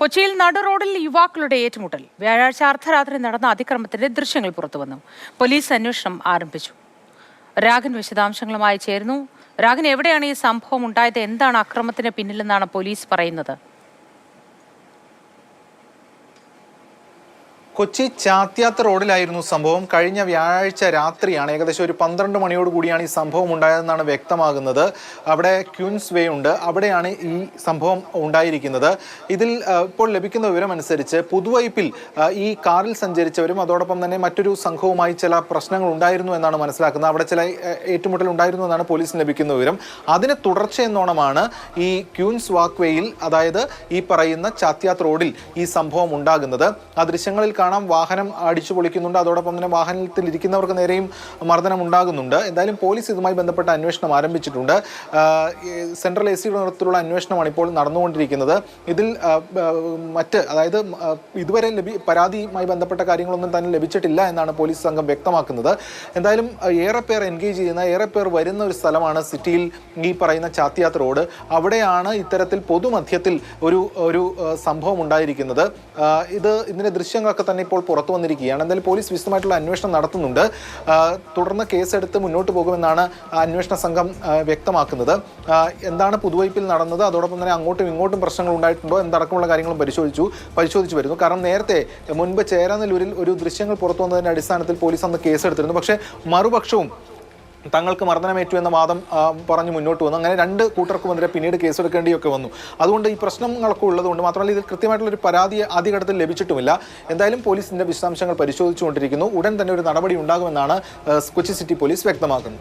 കൊച്ചിയിൽ നടുറോഡിൽ യുവാക്കളുടെ ഏറ്റുമുട്ടൽ. വ്യാഴാഴ്ച അർദ്ധരാത്രി നടന്ന അതിക്രമത്തിന്റെ ദൃശ്യങ്ങൾ പുറത്തുവന്നു. പോലീസ് അന്വേഷണം ആരംഭിച്ചു. രാഗൻ വിശദാംശങ്ങളുമായി ചേരുന്നു. രാഗൻ എവിടെയാണ് ഈ സംഭവം ഉണ്ടായത്? എന്താണ് അക്രമത്തിന് പിന്നിലെന്നാണ് പോലീസ് പറയുന്നത്? കൊച്ചി ചാത്യാത്ത റോഡിലായിരുന്നു സംഭവം. കഴിഞ്ഞ വ്യാഴാഴ്ച രാത്രിയാണ് ഏകദേശം ഒരു പന്ത്രണ്ട് മണിയോട് കൂടിയാണ് ഈ സംഭവം ഉണ്ടായതെന്നാണ് വ്യക്തമാകുന്നത്. അവിടെ ക്യൂൻസ് വേ ഉണ്ട്. അവിടെയാണ് ഈ സംഭവം ഉണ്ടായിരിക്കുന്നത്. ഇതിൽ ഇപ്പോൾ ലഭിക്കുന്ന വിവരം അനുസരിച്ച് പുതുവൈപ്പിൽ ഈ കാറിൽ സഞ്ചരിച്ചവരും അതോടൊപ്പം തന്നെ മറ്റൊരു സംഘവുമായി ചില പ്രശ്നങ്ങൾ ഉണ്ടായിരുന്നു എന്നാണ് മനസ്സിലാക്കുന്നത്. അവിടെ ചില ഏറ്റുമുട്ടൽ ഉണ്ടായിരുന്നു എന്നാണ് പോലീസിന് ലഭിക്കുന്ന വിവരം. അതിന് തുടർച്ചയെന്നോണമാണ് ഈ ക്യൂൻസ് വാക്ക് വേയിൽ അതായത് ഈ പറയുന്ന ചാത്യാത്ത് റോഡിൽ ഈ സംഭവം ഉണ്ടാകുന്നത്. ആ ദൃശ്യങ്ങളിൽ കാണാം. വാഹനം അടിച്ചു പൊളിക്കുന്നുണ്ട്. അതോടൊപ്പം തന്നെ വാഹനത്തിൽ ഇരിക്കുന്നവർക്ക് നേരെയും മർദ്ദനം ഉണ്ടാകുന്നുണ്ട്. എന്തായാലും പോലീസ് ഇതുമായി ബന്ധപ്പെട്ട അന്വേഷണം ആരംഭിച്ചിട്ടുണ്ട്. സെൻട്രൽ എ സിയുടെ നേതൃത്വത്തിലുള്ള അന്വേഷണമാണ് ഇപ്പോൾ നടന്നുകൊണ്ടിരിക്കുന്നത്. ഇതിൽ മറ്റ് അതായത് ഇതുവരെ ലഭി പരാതിയുമായി ബന്ധപ്പെട്ട കാര്യങ്ങളൊന്നും തന്നെ ലഭിച്ചിട്ടില്ല എന്നാണ് പോലീസ് സംഘം വ്യക്തമാക്കുന്നത്. എന്തായാലും ഏറെ പേർ എൻഗേജ് ചെയ്യുന്ന ഏറെ പേർ വരുന്ന ഒരു സ്ഥലമാണ് സിറ്റിയിൽ ഈ പറയുന്ന ചാത്തിയാത്ത് റോഡ്. അവിടെയാണ് ഇത്തരത്തിൽ പൊതുമധ്യത്തിൽ ഒരു ഒരു സംഭവം ഉണ്ടായിരിക്കുന്നത്. ഇത് ഇതിന്റെ ദൃശ്യങ്ങളൊക്കെ തന്നെ ഇപ്പോൾ പുറത്തു വന്നിരിക്കുകയാണ്. എന്തായാലും പോലീസ് വിശദമായിട്ടുള്ള അന്വേഷണം നടത്തുന്നുണ്ട്. തുടർന്ന് കേസെടുത്ത് മുന്നോട്ട് പോകുമെന്നാണ് അന്വേഷണ സംഘം വ്യക്തമാക്കുന്നത്. എന്താണ് പുതുവൈപ്പിൽ നടന്നത്? അതോടൊപ്പം തന്നെ അങ്ങോട്ടും ഇങ്ങോട്ടും പ്രശ്നങ്ങൾ ഉണ്ടായിട്ടുണ്ടോ? എന്തടക്കമുള്ള കാര്യങ്ങളും പരിശോധിച്ചു പരിശോധിച്ചു വരുന്നു. കാരണം നേരത്തെ മുൻപ് ചേരാനല്ലൂരിൽ ഒരു ദൃശ്യങ്ങൾ പുറത്തു വന്നതിന്റെ അടിസ്ഥാനത്തിൽ പോലീസ് അന്ന് കേസെടുത്തിരുന്നു. പക്ഷേ മറുപക്ഷവും തങ്ങൾക്ക് മർദ്ദനമേറ്റു എന്ന വാദം പറഞ്ഞ് മുന്നോട്ട് വന്നു. അങ്ങനെ രണ്ട് കൂട്ടർക്കുമെതിരെ പിന്നീട് കേസെടുക്കേണ്ടിയൊക്കെ വന്നു. അതുകൊണ്ട് ഈ പ്രശ്നങ്ങളൊക്കെ ഉള്ളതുകൊണ്ട് മാത്രമല്ല ഇതിൽ കൃത്യമായിട്ടുള്ളൊരു പരാതി ആദ്യഘട്ടത്തിൽ ലഭിച്ചിട്ടുമില്ല. എന്തായാലും പോലീസിന്റെ വിശദാംശങ്ങൾ പരിശോധിച്ചുകൊണ്ടിരിക്കുന്നു. ഉടൻ തന്നെ ഒരു നടപടി ഉണ്ടാകുമെന്നാണ് കൊച്ചി സിറ്റി പോലീസ് വ്യക്തമാക്കുന്നത്.